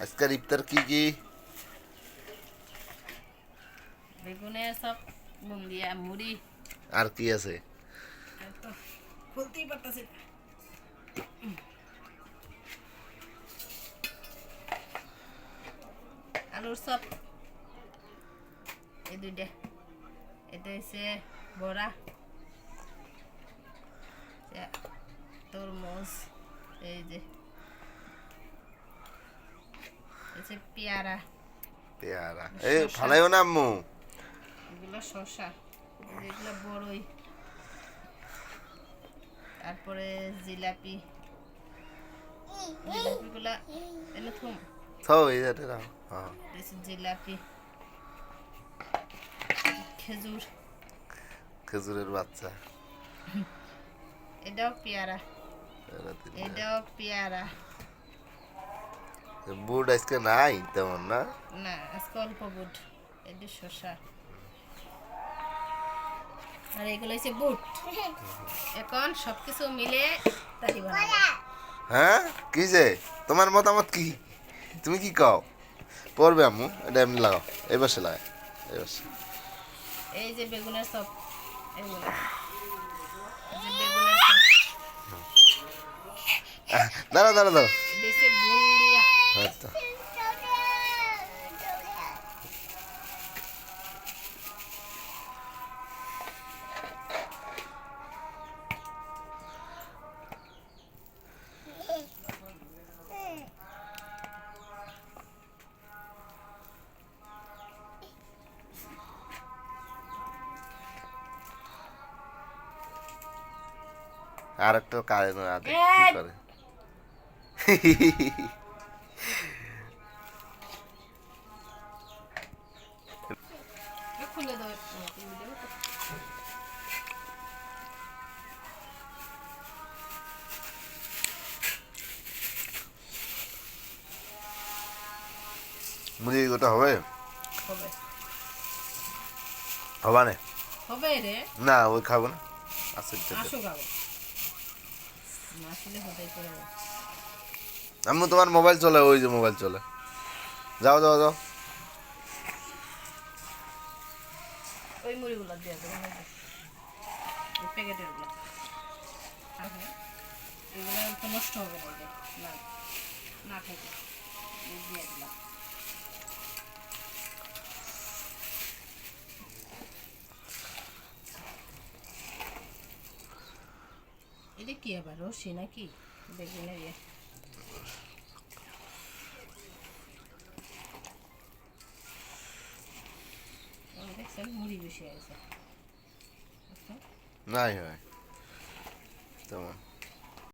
আজকের ইফতার কি কি বেগুনে সব বুন্দিয়া মুড়ি আর কি আছে তো খুলতেই পারতেছি না। আলুর সব এই দুইটা এটা হচ্ছে বড়া এটা তরমুজ এই যে এই যে পেয়ারা পেয়ারা এ ফালাইও না আম্মু এগুলো শসা এগুলো বড়ই তারপরে জিলাপি জিলাপিগুলা এনে থুম থাও এই যাতে রাও হ্যাঁ জিলাপি খেজুর খেজুরের বাচ্চা এটাও পেয়ারা। এটাও পেয়ারা বুট আজকে নাই তেমন না? না আজকে অল্প বুট। এটা শসা। আর এগুলো হচ্ছে বুট। এখন সবকিছু মিলে তারি হ্যাঁ? কি যে? তোমার মতামত কি? তুমি কি কও? পড়বে আম্মু এটা এমনি লাগাও। এই বসে লাগাও এই বসে এই যে বেগুনের সব এগুলো। এই যে বেগুনের আচ্ছা আর একটা কাজ! করে খুলে দাও মুড়ি গোটা হবে? হবে। হবা না? হবে রে। না ওই খাব না। আসো খাব। করে। আম্মু তোমার মোবাইল চলে ওই যে মোবাইল চলে। যাও যাও যাও। ওই মুড়িগুলো দিয়ে দেবো ওই প্যাকেটেরগুলো এগুলো তো নষ্ট হবে না। না না খেতে। দিয়ে দিলাম। এটা কি আবার রসি নাকি? বেগুনের ইয়ে। মুড়ি বেশি আছে নাই হয়